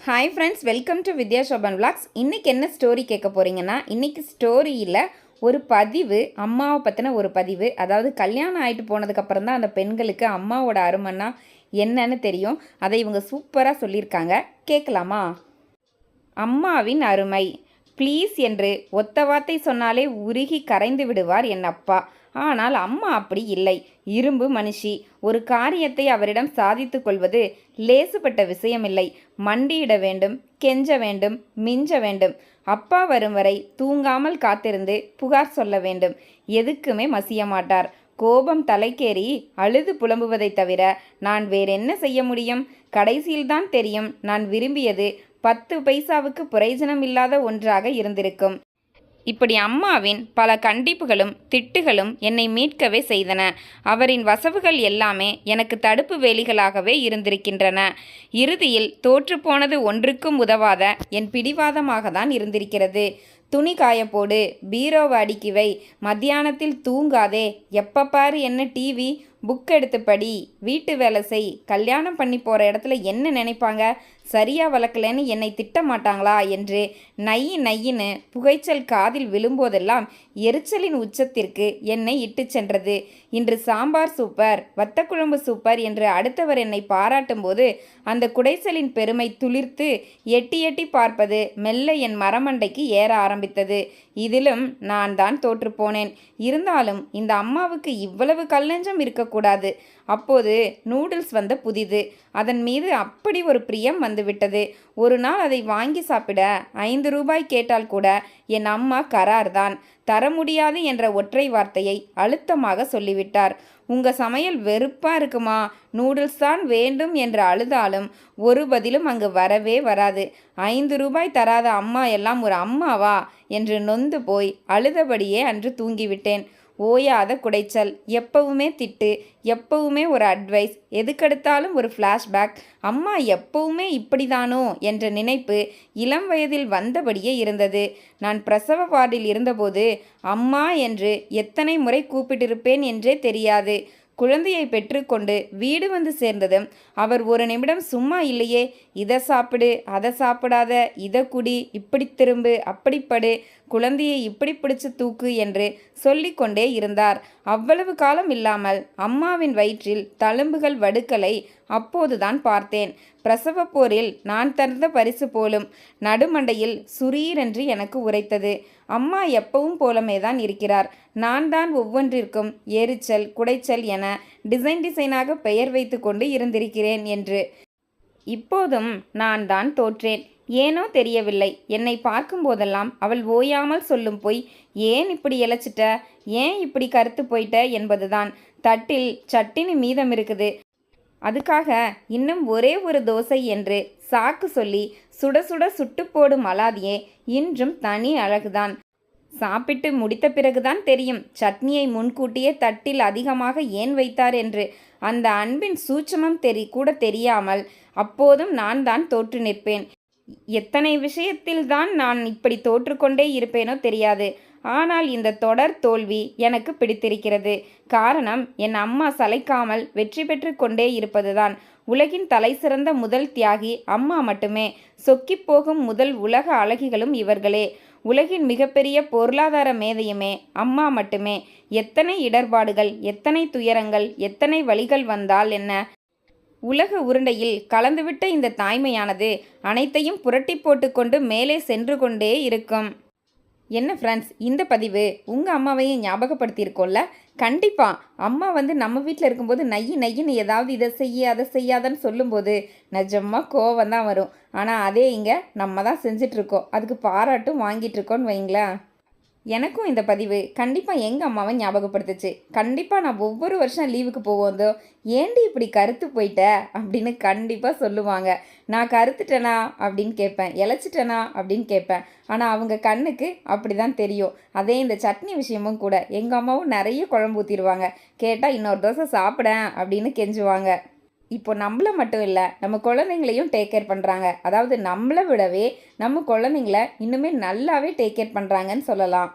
Hi friends welcome to Vidya Shoban vlogs இன்றைக்கி என்ன story கேட்க போகிறீங்கன்னா இன்றைக்கி ஸ்டோரியில் ஒரு பதிவு அம்மாவை பற்றின ஒரு பதிவு அதாவது கல்யாணம் ஆகிட்டு போனதுக்கப்புறம் தான் அந்த பெண்களுக்கு அம்மாவோட அருமைன்னா என்னன்னு தெரியும். அதை இவங்க சூப்பராக சொல்லியிருக்காங்க. கேட்கலாமா? அம்மாவின் அருமை. ப்ளீஸ் என்று ஒத்த வார்த்தை சொன்னாலே உருகி கரைந்து விடுவார் என் அப்பா. ஆனால் அம்மா அப்படி இல்லை. இரும்பு மனுஷி. ஒரு காரியத்தை அவரிடம் சாதித்து கொள்வது லேசுப்பட்ட விஷயமில்லை. மண்டியிட வேண்டும் கெஞ்ச வேண்டும் மிஞ்ச வேண்டும். அப்பா வரும் வரை தூங்காமல் காத்திருந்து புகார் சொல்ல வேண்டும். எதுக்குமே மசிய மாட்டார். கோபம் தலைக்கேறி அழுது புலம்புவதைத் தவிர நான் வேறென்ன செய்ய முடியும்? கடைசியில்தான் தெரியும். நான் விரும்பியது பத்து பைசாவுக்கு பிரயோஜனம் இல்லாத ஒன்றாக இருந்திருக்கும். இப்படி அம்மாவின் பல கண்டிப்புகளும் திட்டுகளும் என்னை மீட்கவே செய்தன. அவரின் வசவுகள் எல்லாமே எனக்கு தடுப்பு வேலிகளாகவே இருந்திருக்கின்றன. இறுதியில் தோற்றுப்போனது ஒன்றுக்கும் உதவாத என் பிடிவாதமாக தான் இருந்திருக்கிறது. துணி காயப்போடு பீரோவை அடுக்கி வை மத்தியானத்தில் தூங்காதே. எப்போ பாரு என்ன டிவி? புக் எடுத்து படி வீட்டு வேலை செய் கல்யாணம் பண்ணி போகிற இடத்துல என்ன நினைப்பாங்க? சரியா வளர்க்கலன்னு என்னை திட்ட மாட்டாங்களா என்று நையி நையின்னு புகைச்சல் காதில் விழும்போதெல்லாம் எரிச்சலின் உச்சத்திற்கு என்னை இட்டு சென்றது. இன்று சாம்பார் சூப்பர் வத்தக்குழம்பு சூப்பர் என்று அடுத்தவர் என்னை பாராட்டும்போது அந்த குடைசலின் பெருமை துளிர்த்து எட்டி எட்டி பார்ப்பது மெல்ல என் மரமண்டைக்கு ஏற ஆரம்பித்தது. இதிலும் நான் தான் தோற்றுப்போனேன். இருந்தாலும் இந்த அம்மாவுக்கு இவ்வளவு கல்லஞ்சம் இருக்கக்கூடாது. அப்போது நூடுல்ஸ் வந்த புதிது. அதன் மீது அப்படி ஒரு பிரியம் வந்துவிட்டது. ஒரு நாள் அதை வாங்கி சாப்பிட ஐந்து ரூபாய் கேட்டால் கூட என் அம்மா கரார்தான். தர முடியாது என்ற ஒற்றை வார்த்தையை அழுத்தமாக சொல்லிவிட்டார். உங்க சமையல் வெறுப்பா இருக்குமா? நூடுல்ஸ் தான் வேண்டும் என்று அழுதாலும் ஒரு பதிலும் அங்கு வரவே வராது. ஐந்து ரூபாய் தராத அம்மா எல்லாம் ஒரு அம்மாவா? என்று நொந்து போய் அழுதபடியே அன்று தூங்கிவிட்டேன். ஓயாத குடைச்சல் எப்பவுமே திட்டு எப்பவுமே ஒரு அட்வைஸ் எதுக்கெடுத்தாலும் ஒரு ஃப்ளாஷ்பேக் அம்மா எப்பவுமே இப்படிதானோ என்ற நினைப்பு இளம் வயதில் வந்தபடியே இருந்தது. நான் பிரசவ வார்டில் இருந்தபோது அம்மா என்று எத்தனை முறை கூப்பிட்டிருப்பேன் என்றே தெரியாது. குழந்தையை பெற்றுக்கொண்டு வீடு வந்து சேர்ந்ததும் அவர் ஒரு நிமிடம் சும்மா இல்லையே இதை சாப்பிடு அதை சாப்பிடாத இதை குடி இப்படி திரும்பு அப்படிப்படு குழந்தையை இப்படி பிடிச்சு தூக்கு என்று சொல்லிக்கொண்டே இருந்தார். அவ்வளவு காலம் இல்லாமல் அம்மாவின் வயிற்றில் தழும்புகள் வடுக்களை அப்போதுதான் பார்த்தேன். பிரசவ போரில் நான் தந்த பரிசு போலும் நடுமண்டையில் சுரீரென்று எனக்கு உரைத்தது. அம்மா எப்பவும் போலமே தான் இருக்கிறார். நான் தான் ஒவ்வொன்றிற்கும் எரிச்சல் குடைச்சல் என டிசைன் டிசைனாக பெயர் வைத்து கொண்டு இருந்திருக்கிறேன் என்று. இப்போதும் நான் தான் தோற்றேன். ஏனோ தெரியவில்லை. என்னை பார்க்கும்போதெல்லாம் அவள் ஓயாமல் சொல்லும் பொய் ஏன் இப்படி இழைச்சிட்ட? ஏன் இப்படி கருத்து போயிட்ட? என்பதுதான். தட்டில் சட்டினி மீதம் இருக்குது. அதுக்காக இன்னும் ஒரே ஒரு தோசை என்று சாக்கு சொல்லி சுட சுட சுட்டு போடும் அலாதியே இன்றும் தனி அழகுதான். சாப்பிட்டு முடித்த பிறகுதான் தெரியும் சட்னியை முன்கூட்டியே தட்டில் அதிகமாக ஏன் வைத்தார் என்று. அந்த அன்பின் சூட்சமம் தெரி கூட தெரியாமல் அப்போதும் நான் தான் தோற்று நிற்பேன். எத்தனை விஷயத்தில்தான் நான் இப்படி தோற்றுக்கொண்டே இருப்பேனோ தெரியாது. ஆனால் இந்த தொடர் தோல்வி எனக்கு பிடித்திருக்கிறது. காரணம் என் அம்மா சளைக்காமல் வெற்றி பெற்று கொண்டே இருப்பதுதான். உலகின் தலை சிறந்த முதல் தியாகி அம்மா மட்டுமே. சொக்கி போகும் முதல் உலக அழகிகளும் இவர்களே. உலகின் மிகப்பெரிய பொருளாதார மேதையுமே அம்மா மட்டுமே. எத்தனை இடர்பாடுகள் எத்தனை துயரங்கள் எத்தனை வழிகள் வந்தால் என்ன? உலக உருண்டையில் கலந்துவிட்ட இந்த தாய்மையானது அனைத்தையும் புரட்டி போட்டுக்கொண்டு மேலே சென்று கொண்டே இருக்கும். என்ன ஃப்ரெண்ட்ஸ் இந்த பதிவு உங்கள் அம்மாவையும் ஞாபகப்படுத்தியிருக்கோம்ல? கண்டிப்பாக அம்மா வந்து நம்ம வீட்டில் இருக்கும்போது நையி நையின்னு ஏதாவது இதை செய்ய அதை செய்யாதன்னு சொல்லும்போது நிஜமாக கோவம் தான் வரும். ஆனால் அதே இங்கே நம்ம தான் செஞ்சிட்ருக்கோம். அதுக்கு பாராட்டும் வாங்கிட்டுருக்கோன்னு வைங்களேன். எனக்கும் இந்த பதிவு கண்டிப்பாக எங்கள் அம்மாவை ஞாபகப்படுத்துச்சு. கண்டிப்பாக நான் ஒவ்வொரு வருஷம் லீவுக்கு போவோந்தோ ஏண்டி இப்படி கருத்து போயிட்ட? அப்படின்னு கண்டிப்பாக சொல்லுவாங்க. நான் கருத்துட்டேனா? அப்படின்னு கேட்பேன். இழைச்சிட்டேனா? அப்படின்னு கேட்பேன். ஆனால் அவங்க கண்ணுக்கு அப்படி தான் தெரியும். அதே இந்த சட்னி விஷயமும் கூட எங்கள் அம்மாவும் நிறைய குழம்பு ஊற்றிடுவாங்க கேட்டால் இன்னொரு தோசை சாப்பிட அப்படின்னு கெஞ்சுவாங்க. இப்போ நம்மளை மட்டும் இல்லை நம்ம குழந்தைங்களையும் டேக் கேர் பண்ணுறாங்க அதாவது நம்மளை விடவே நம்ம குழந்தைங்கள இன்னுமே நல்லாவே டேக் கேர் பண்ணுறாங்கன்னு சொல்லலாம்.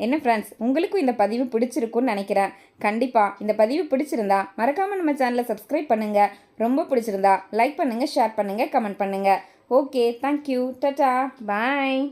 என்ன ஃப்ரெண்ட்ஸ் உங்களுக்கும் இந்த பதிவு பிடிச்சிருக்குன்னு நினைக்கிறேன். கண்டிப்பாக இந்த பதிவு பிடிச்சிருந்தா மறக்காமல் நம்ம சேனலை சப்ஸ்கிரைப் பண்ணுங்கள் ரொம்ப பிடிச்சிருந்தா லைக் பண்ணுங்கள் ஷேர் பண்ணுங்கள் கமெண்ட் பண்ணுங்கள் ஓகே தேங்க்யூ டட்டா பாய்